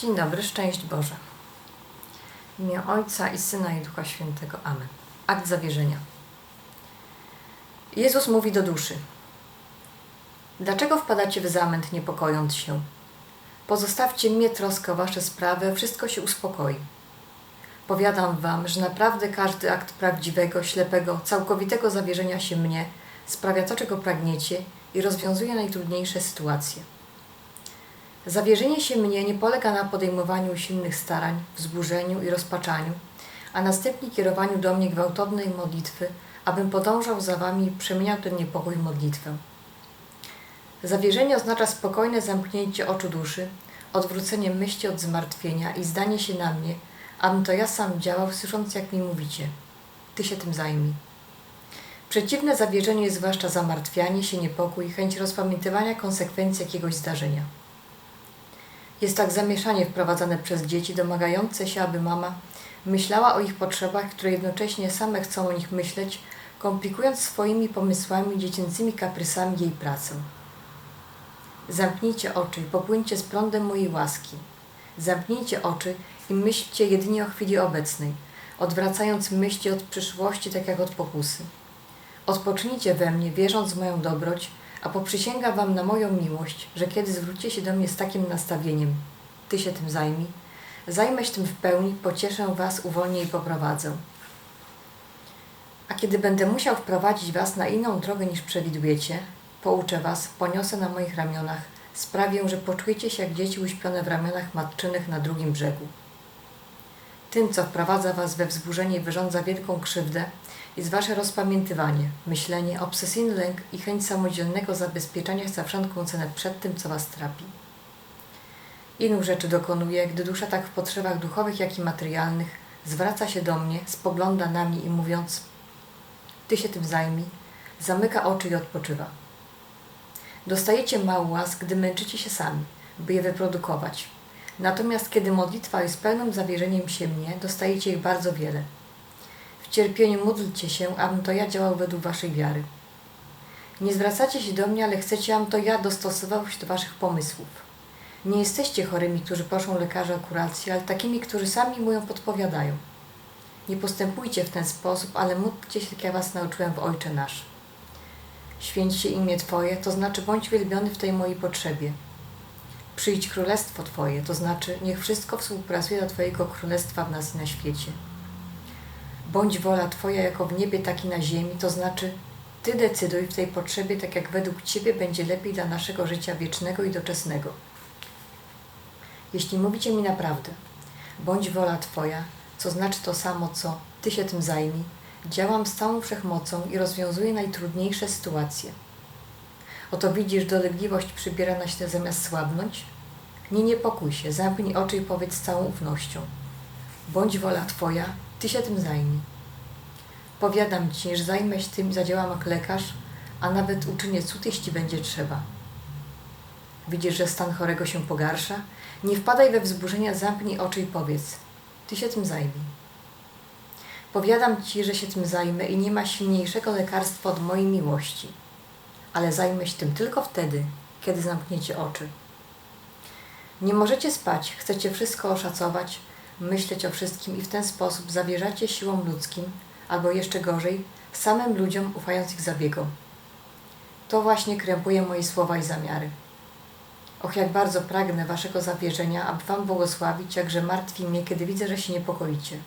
Dzień dobry, szczęść Boże. W imię Ojca i Syna i Ducha Świętego. Amen. Akt zawierzenia. Jezus mówi do duszy. Dlaczego wpadacie w zamęt, niepokojąc się? Pozostawcie mnie troskę o wasze sprawy, wszystko się uspokoi. Powiadam wam, że naprawdę każdy akt prawdziwego, ślepego, całkowitego zawierzenia się mnie sprawia to, czego pragniecie i rozwiązuje najtrudniejsze sytuacje. Zawierzenie się mnie nie polega na podejmowaniu silnych starań, wzburzeniu i rozpaczaniu, a następnie kierowaniu do mnie gwałtownej modlitwy, abym podążał za wami i przemieniał ten niepokój w modlitwę. Zawierzenie oznacza spokojne zamknięcie oczu duszy, odwrócenie myśli od zmartwienia i zdanie się na mnie, abym to ja sam działał, słysząc jak mi mówicie. Ty się tym zajmij. Przeciwne zawierzeniu jest zwłaszcza zamartwianie się, niepokój, chęć rozpamiętywania konsekwencji jakiegoś zdarzenia. Jest tak zamieszanie wprowadzane przez dzieci domagające się, aby mama myślała o ich potrzebach, które jednocześnie same chcą o nich myśleć, komplikując swoimi pomysłami, dziecięcymi kaprysami jej pracę. Zamknijcie oczy i popłyńcie z prądem mojej łaski. Zamknijcie oczy i myślcie jedynie o chwili obecnej, odwracając myśli od przyszłości tak jak od pokusy. Odpocznijcie we mnie, wierząc w moją dobroć, a poprzysięgam wam na moją miłość, że kiedy zwrócicie się do mnie z takim nastawieniem, ty się tym zajmij, zajmę się tym w pełni, pocieszę was, uwolnię i poprowadzę. A kiedy będę musiał wprowadzić was na inną drogę niż przewidujecie, pouczę was, poniosę na moich ramionach, sprawię, że poczujecie się jak dzieci uśpione w ramionach matczynych na drugim brzegu. Tym, co wprowadza was we wzburzenie wyrządza wielką krzywdę, jest wasze rozpamiętywanie, myślenie, obsesyjny lęk i chęć samodzielnego zabezpieczenia za wszelką cenę przed tym, co was trapi. Innych rzeczy dokonuje, gdy dusza tak w potrzebach duchowych, jak i materialnych zwraca się do mnie, spogląda na mnie i mówiąc Ty się tym zajmij, zamyka oczy i odpoczywa. Dostajecie mało łask, gdy męczycie się sami, by je wyprodukować. Natomiast kiedy modlitwa jest pełnym zawierzeniem się mnie, dostajecie ich bardzo wiele. W cierpieniu módlcie się, abym to ja działał według waszej wiary. Nie zwracacie się do mnie, ale chcecie, abym to ja dostosował się do waszych pomysłów. Nie jesteście chorymi, którzy proszą lekarza o kurację, ale takimi, którzy sami mu ją podpowiadają. Nie postępujcie w ten sposób, ale módlcie się, jak ja was nauczyłem w Ojcze Nasz. Święć się imię Twoje, to znaczy bądź wielbiony w tej mojej potrzebie. Przyjdź królestwo Twoje, to znaczy niech wszystko współpracuje do Twojego królestwa w nas i na świecie. Bądź wola Twoja jako w niebie, tak i na ziemi, to znaczy Ty decyduj w tej potrzebie tak, jak według Ciebie będzie lepiej dla naszego życia wiecznego i doczesnego. Jeśli mówicie mi naprawdę, bądź wola Twoja, co znaczy to samo, co Ty się tym zajmij, działam z całą wszechmocą i rozwiązuję najtrudniejsze sytuacje. Oto widzisz, dolegliwość przybiera na siebie zamiast słabnąć? Nie niepokój się, zamknij oczy i powiedz z całą ufnością. Bądź wola Twoja, Ty się tym zajmij. Powiadam Ci, że zajmę się tym i zadziałam jak lekarz, a nawet uczynię cud, jeśli będzie trzeba. Widzisz, że stan chorego się pogarsza? Nie wpadaj we wzburzenia, zamknij oczy i powiedz: Ty się tym zajmij. Powiadam Ci, że się tym zajmę i nie ma silniejszego lekarstwa od mojej miłości, ale zajmę się tym tylko wtedy, kiedy zamkniecie oczy. Nie możecie spać, chcecie wszystko oszacować, myśleć o wszystkim i w ten sposób zawierzacie siłom ludzkim, albo jeszcze gorzej, samym ludziom ufając ich zabiegom. To właśnie krępuje moje słowa i zamiary. Och, jak bardzo pragnę Waszego zawierzenia, aby Wam błogosławić, jakże martwi mnie, kiedy widzę, że się niepokoicie.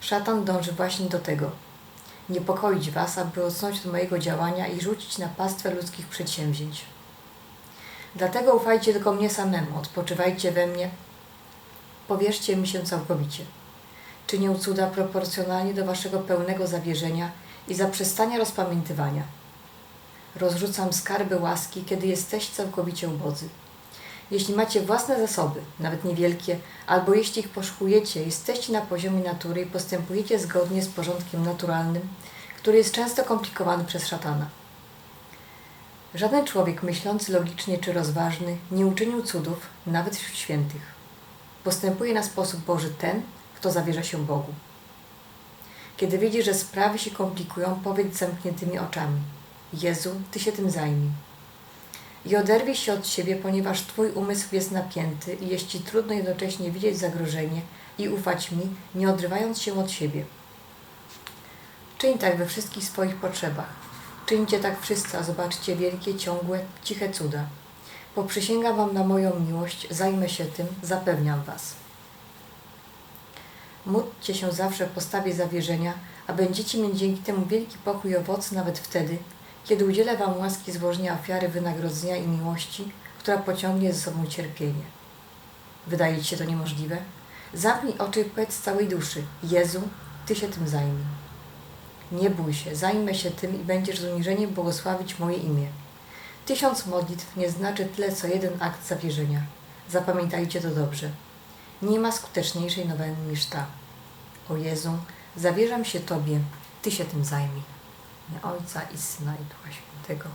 Szatan dąży właśnie do tego. Niepokoić Was, aby odsunąć od mojego działania i rzucić na pastwę ludzkich przedsięwzięć. Dlatego ufajcie tylko mnie samemu, odpoczywajcie we mnie, powierzcie mi się całkowicie. Czynię cuda proporcjonalnie do Waszego pełnego zawierzenia i zaprzestania rozpamiętywania. Rozrzucam skarby łaski, kiedy jesteście całkowicie ubodzy. Jeśli macie własne zasoby, nawet niewielkie, albo jeśli ich poszukujecie, jesteście na poziomie natury i postępujecie zgodnie z porządkiem naturalnym, który jest często komplikowany przez szatana. Żaden człowiek myślący logicznie czy rozważny nie uczynił cudów, nawet wśród świętych. Postępuje na sposób Boży ten, kto zawierza się Bogu. Kiedy widzisz, że sprawy się komplikują, powiedz zamkniętymi oczami: Jezu, Ty się tym zajmij. I oderwij się od siebie, ponieważ Twój umysł jest napięty i jest Ci trudno jednocześnie widzieć zagrożenie i ufać mi, nie odrywając się od siebie. Czyń tak we wszystkich swoich potrzebach. Czyńcie tak wszyscy, a zobaczcie wielkie, ciągłe, ciche cuda. Poprzysięgam Wam na moją miłość, zajmę się tym, zapewniam Was. Módlcie się zawsze w postawie zawierzenia, a będziecie mieć dzięki temu wielki pokój i owoc nawet wtedy, kiedy udzielę Wam łaski złożenia ofiary wynagrodzenia i miłości, która pociągnie ze sobą cierpienie. Wydaje Ci się to niemożliwe? Zamknij oczy i powiedz z całej duszy: Jezu, Ty się tym zajmij. Nie bój się, zajmę się tym i będziesz z uniżeniem błogosławić moje imię. Tysiąc modlitw nie znaczy tyle, co jeden akt zawierzenia. Zapamiętajcie to dobrze. Nie ma skuteczniejszej noweny niż ta. O Jezu, zawierzam się Tobie, Ty się tym zajmij. Ojca i Syna i Ducha Świętego.